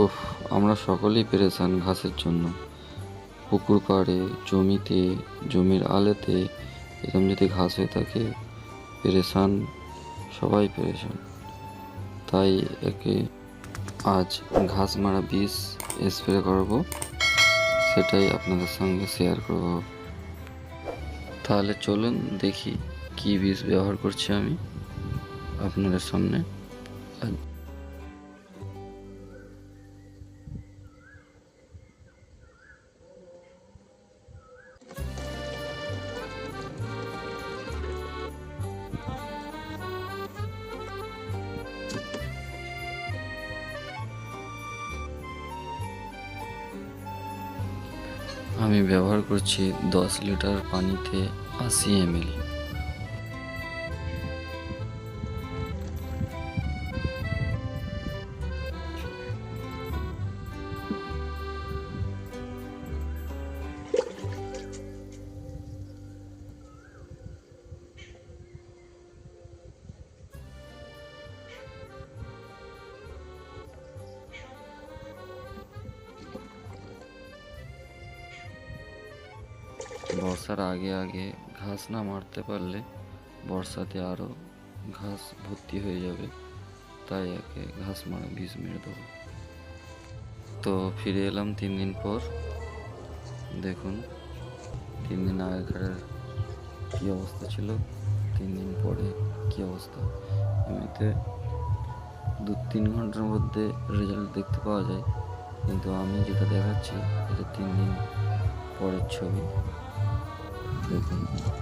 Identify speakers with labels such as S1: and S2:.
S1: ওহ আমরা সকলেই পেরেছান ঘাসের জন্য। পুকুর পাড়ে, জমিতে, জমির আলেতে এরকম যদি ঘাস হয়ে থাকে পেরেছান সবাই পেরেছান তাই একে আজ ঘাস মারা বীজ স্প্রে করব, সেটাই আপনাদের সঙ্গে শেয়ার করব। তাহলে চলুন দেখি কি বীজ ব্যবহার করছি আমি আপনাদের সামনে। আমি ব্যবহার করছি দশ লিটার পানিতে আশি এমএল। বর্ষার আগে আগে ঘাস না মারতে পারলে বর্ষাতে আরও ঘাস ভর্তি হয়ে যাবে। তাই একে ঘাস মারা বীজ মেরে দেবো। তো ফিরে এলাম তিন দিন পর। দেখুন, তিন দিন আগেকার কী অবস্থা ছিল, তিন দিন পরে কী অবস্থা। এমনিতে দু তিন ঘণ্টার মধ্যে রেজাল্ট দেখতে পাওয়া যায়। কিন্তু আমি যেটা দেখাচ্ছি, এটা তিন দিন পরের ছবি। Thank you.